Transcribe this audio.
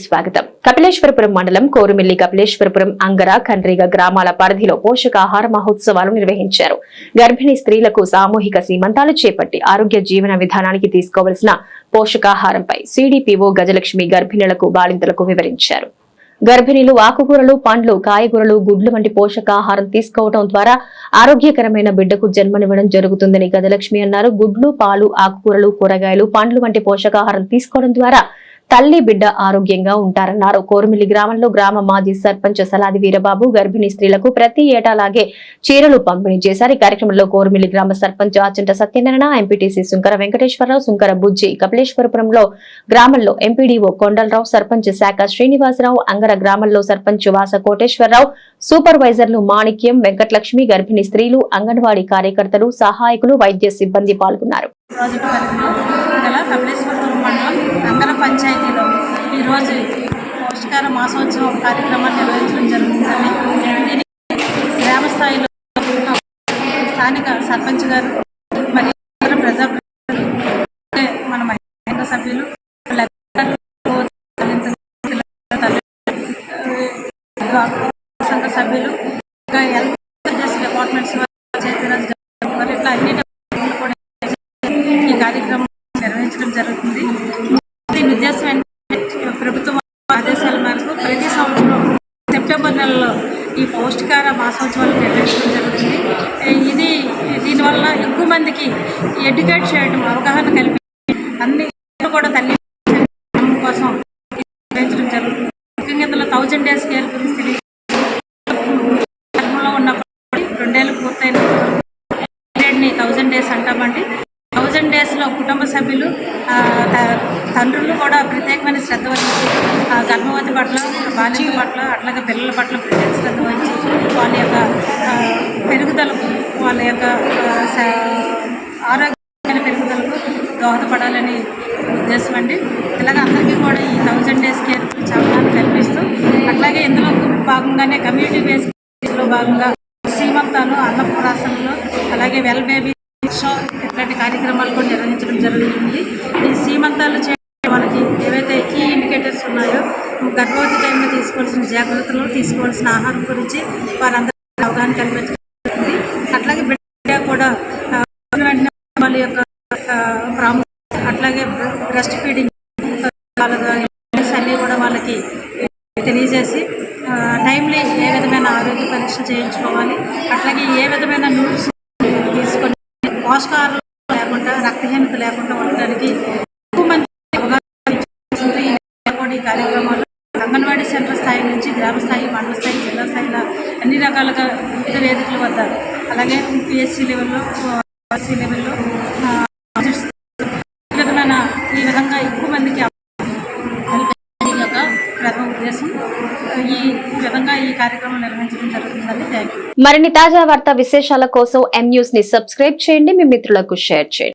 స్వాగతం. కపిలేశ్వరపురం మండలం కోరుమిల్లి కపిలేశ్వరపురం అంగర కండ్రిగ గ్రామాల పరిధిలో పోషకాహార మహోత్సవాలు నిర్వహించారు. గర్భిణీ స్త్రీలకు సామూహిక సీమంతాలు చేపట్టి ఆరోగ్య జీవన విధానానికి తీసుకోవలసిన పోషకాహారంపై సిడిపిఓ గజలక్ష్మి గర్భిణులకు బాలింతలకు వివరించారు. గర్భిణీలు ఆకుకూరలు పండ్లు కాయగూరలు గుడ్లు వంటి పోషకాహారం తీసుకోవడం ద్వారా ఆరోగ్యకరమైన బిడ్డకు జన్మనివ్వడం జరుగుతుందని గజలక్ష్మి అన్నారు. గుడ్లు పాలు ఆకుకూరలు కూరగాయలు పండ్లు వంటి పోషకాహారం తీసుకోవడం ద్వారా తల్లి బిడ్డ ఆరోగ్యంగా ఉంటారన్నారు. కోరుమిల్లి గ్రామంలో గ్రామ మాజీ సర్పంచ్ సలాది వీరబాబు గర్భిణీ స్త్రీలకు ప్రతి ఏటాలాగే చీరలు పంపిణీ చేశారు. ఈ కార్యక్రమంలో కోరుమిల్లి గ్రామ సర్పంచ్ ఆచంట సత్యనారాయణ ఎంపీటీసీ సుంకర వెంకటేశ్వరరావు సుంకర బుజ్జి కపిలేశ్వరపురంలో గ్రామంలో ఎంపీడీఓ కొండలరావు సర్పంచ్ శాఖ శ్రీనివాసరావు అంగర గ్రామంలో సర్పంచ్ వాస కోటేశ్వరరావు సూపర్వైజర్లు మాణిక్యం వెంకటలక్ష్మి గర్భిణీ స్త్రీలు అంగన్వాడీ కార్యకర్తలు సహాయకులు వైద్య సిబ్బంది పాల్గొన్నారు. ప్రాజెక్టు కపిలేశ్వరపురం మండలం అంగర పంచాయతీ ఈరోజు పోషకార మాసోత్సవం కార్యక్రమాన్ని నిర్వహించడం జరుగుతుందని దీనికి గ్రామ స్థాయిలో స్థానిక సర్పంచ్ గారు మరియు ఇతర ప్రజా మన మహిళా సభ్యులు సంఘ సభ్యులు ఇంకా హెల్త్ డిపార్ట్మెంట్స్ వారు ఇట్లా అన్ని సెప్టెంబర్ నెలలో ఈ పౌష్టికార మాసోత్సవాలు నిర్వహించడం జరుగుతుంది ఇది దీనివల్ల ఎక్కువ మందికి ఎడ్యుకేట్ చేయడం అవగాహన కల్పి అన్ని కూడా తల్లి కోసం నిర్వహించడం జరుగుతుంది. ముఖ్యంగా ఇందులో థౌజండ్ డేస్ కేర్ గురించి తెలియ ఉన్నప్పుడు రెండేళ్ళు పూర్తయిన థౌజండ్ డేస్ అంటామండి. థౌజండ్ డేస్లో కుటుంబ సభ్యులు తండ్రులు కూడా ప్రత్యేకమైన శ్రద్ధ వహించి ఆ, గర్భవతి పట్ల బాలింత పట్ల అట్లాగే పిల్లల పట్ల ప్రత్యేక శ్రద్ధ వహించి వాళ్ళ యొక్క పెరుగుదలకు వాళ్ళ యొక్క ఆరోగ్యమైన పెరుగుదలకు దోహదపడాలని ఉద్దేశం అండి. ఇలాగ అందరికీ కూడా ఈ థౌజండ్ డేస్ కేర్ చాలా కల్పిస్తూ అట్లాగే ఇందులో భాగంగానే కమ్యూనిటీ బేస్లో భాగంగా సీమంతాలు అన్నప్రాసనలు అలాగే వెల్ బేబీ షో ఇట్లాంటి కార్యక్రమాలు కూడా నిర్వహించడం జరుగుతుంది. ఈ సీమంతాలు మనకి ఏవైతే కీ ఇండికేటర్స్ ఉన్నాయో గర్భవతి టైంలో తీసుకోవాల్సిన జాగ్రత్తలు తీసుకోవాల్సిన ఆహారం గురించి వారందరికీ అవగాహన కల్పించడం అట్లాగే బిడ్డ కూడా వాళ్ళ యొక్క ప్రాముఖ్యత అట్లాగే బ్రెస్ట్ ఫీడింగ్ వాళ్ళ అన్నీ కూడా వాళ్ళకి తెలియజేసి టైంలీ ఏ విధమైన ఆరోగ్య పరీక్ష చేయించుకోవాలి. అట్లాగే ఏ విధమైన న్యూట్రిషన్ తీసుకొని పోషకాహారం లేకుండా రక్తహీనత లేకుండా ఉండడానికి ఎక్కువ మంది అవగాహన ఇచ్చేసింది. ఈ కూడా కార్యక్రమాలు అంగన్వాడీ సెంటర్ స్థాయి నుంచి గ్రామ స్థాయి మండల స్థాయి జిల్లా స్థాయిలో అన్ని రకాలుగా వివిధ వేదికలు వద్ద అలాగే పిఎస్సి లెవెల్లో ఎస్సీ లెవెల్లో ఆ, ఈ విధమైన ఈ విధంగా ఎక్కువ మందికి యొక్క ప్రథమ ఉద్దేశం మరిన్ని తాజా వార్త విశేషాల కోసం ఎం న్యూస్ని సబ్స్క్రైబ్ చేయండి. మీ మిత్రులకు షేర్ చేయండి.